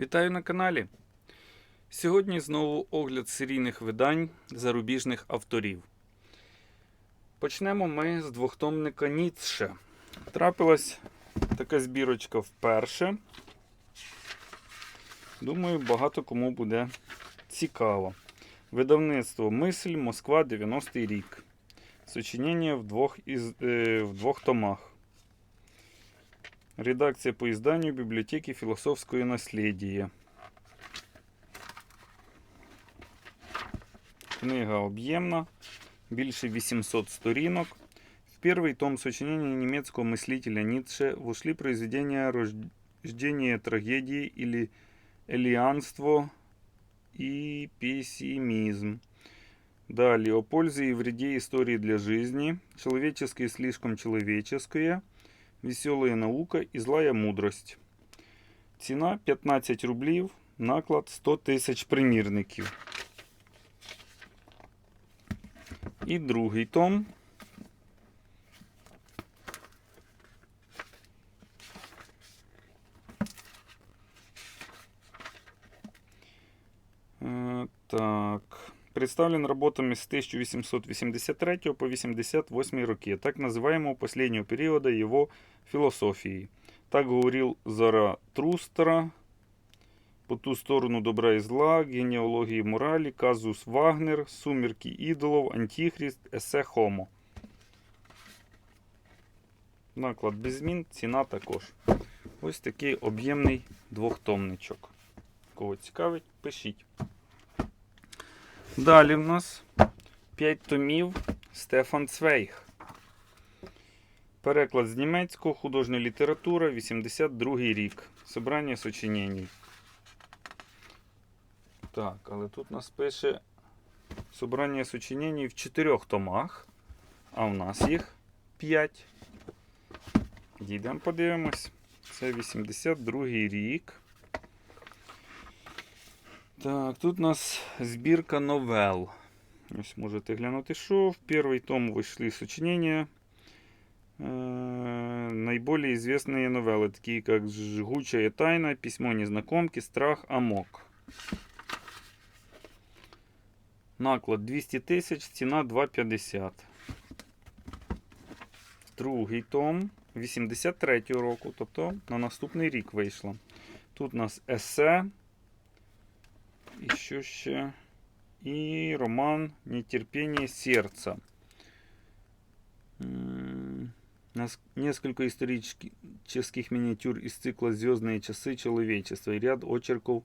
Вітаю на каналі. Сьогодні знову огляд серійних видань зарубіжних авторів. Почнемо ми з двохтомника Ніцше. Трапилась така збірочка вперше. Думаю, багато кому буде цікаво. Видавництво Мисль Москва 90-й рік. Сочинення в двох, із, е, в двох томах. Редакция по изданию библиотеки философское наследие. Книга об'ємна, більше 800 сторінок. В первый том сочинения немецкого мыслителя Ницше вошли произведения «Рождение трагедии» или «Элианство» и «Пессимизм». Далее о пользе и вреде истории для жизни, человеческое слишком человеческое – Веселая наука і злая мудрость. Ціна 15 рублів, наклад 100 тисяч примірників. І другий том. Е, Так. Представлен работами с 1883 по 88 роки, так называемого последнего периода его философии. Так говорил Заратрустра, по ту сторону добра и зла, генеалогии морали, казус Вагнер, сумерки идолов, антихрист, есе Хомо. Наклад без змін, ціна також. Ось такий об'ємний двохтомничок. Кого цікавить, пишіть. Далі в нас 5 томів Стефан Цвейг. Переклад з німецького, художня література, 82 рік. Собрання сочинень. Так, але тут нас пише Собрання сочинень в 4 томах. А в нас їх 5. Дійдемо подивимось. Це 82 рік. Так, тут у нас збірка новел. Ось можете глянути, що в перший том вийшли сочинення. Э, наиболее известные новеллы, такие как «Жгучая тайна», «Письмо незнакомки», «Страх», «Амок». Наклад 200 тисяч, ціна 2,50. Другий том 83 року, тобто на наступний рік вийшло. Тут у нас есе. що ще? І роман «Нетерпение сердца». Несколько исторических миниатюр из цикла «Звездные часы человечества» и ряд очерков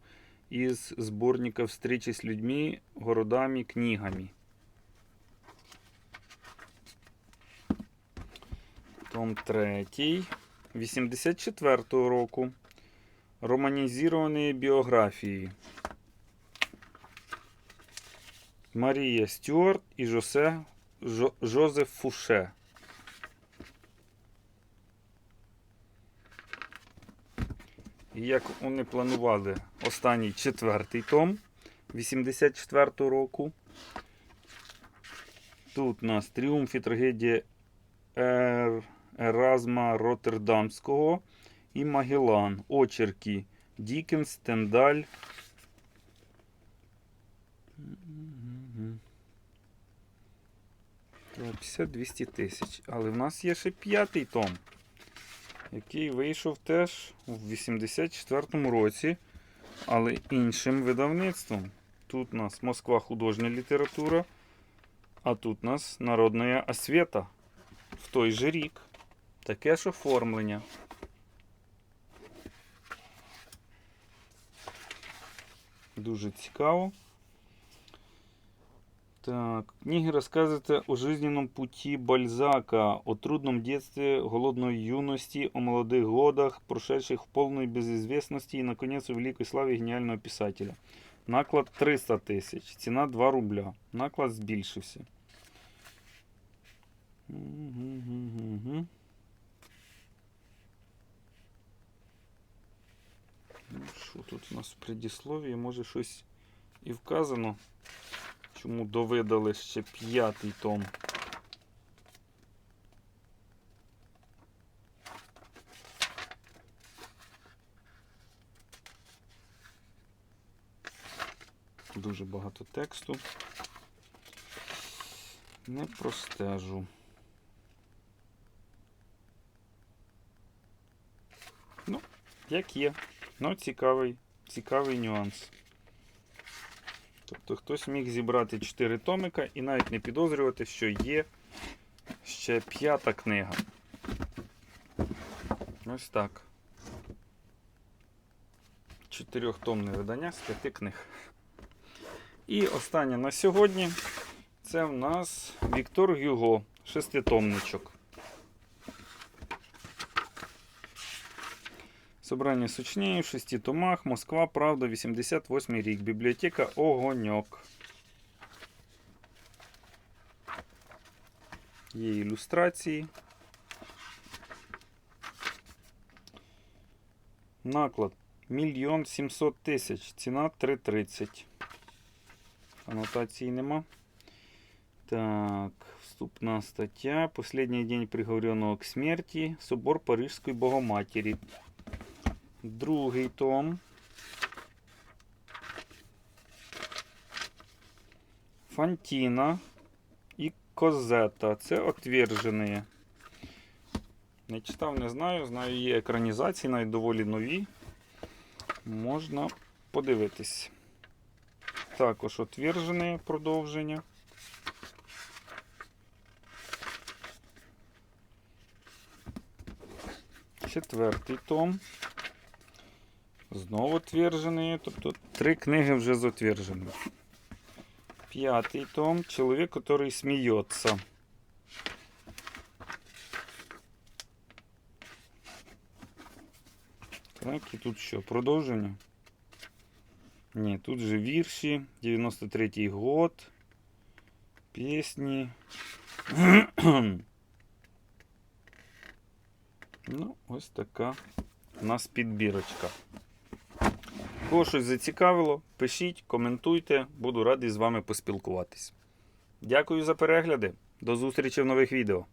из сборника «Встречи с людьми, городами, книгами». Том 3. 84 року. Романізовані біографії. Марія Стюарт і Жосе, Жо, Жозеф Фуше. І як вони планували останній четвертий том 84 року. Тут у нас тріумф і трагедія Ер... Еразма Роттердамського і Магеллан. Очерки Дікенс, Стендаль. Так, 50-200 тисяч. Але в нас є ще п'ятий том, який вийшов теж у 84-му році, але іншим видавництвом. Тут у нас Москва художня література, а тут у нас Народна освіта в той же рік. Таке ж оформлення. Дуже цікаво. Так, книги рассказывают о жизненном пути Бальзака, о трудном детстве, голодной юности, о молодых годах, прошедших в полной безызвестности и, наконец, о великой славе гениального писателя. Наклад 300 тисяч, ціна 2 рубля. Наклад збільшився. Мгм-гм-гм-гм. Ну, Що тут у нас в предісловії? Може щось і вказано. Чому довидали ще п'ятий том? Дуже багато тексту. Не простежу. Ну, як є. Ну, цікавий, цікавий нюанс. Тобто хтось міг зібрати 4 томика і навіть не підозрювати, що є ще п'ята книга. Ось так. Чотирьохтомне видання з п'яти книг. І останнє на сьогодні це в нас Віктор Гюго, шеститомничок. Собрання сочнее в шести томах. Москва, правда, 88 рік. Бібліотека Огоньок. Є ілюстрації. Наклад мільйон сімсот тисяч. Ціна 3,30. Анотації нема. Так, вступна стаття. Последний день приговоренного к смерти. Собор Парижської Богоматері. Другий том. Фантіна і Козета. Це отвержені. Не читав, не знаю. Знаю, є екранізації, навіть доволі нові. Можна подивитись. Також отвержене продовження. Четвертий том. Знову отвержений. Тобто три книги вже затверджені. П'ятий том. Чоловік, який сміється. Так, і тут що? Продовження? Ні, тут же вірші. 93-й год. Пісні. ну, ось така у нас підбірочка. Кого щось зацікавило, пишіть, коментуйте, буду радий з вами поспілкуватись. Дякую за перегляди. До зустрічі в нових відео.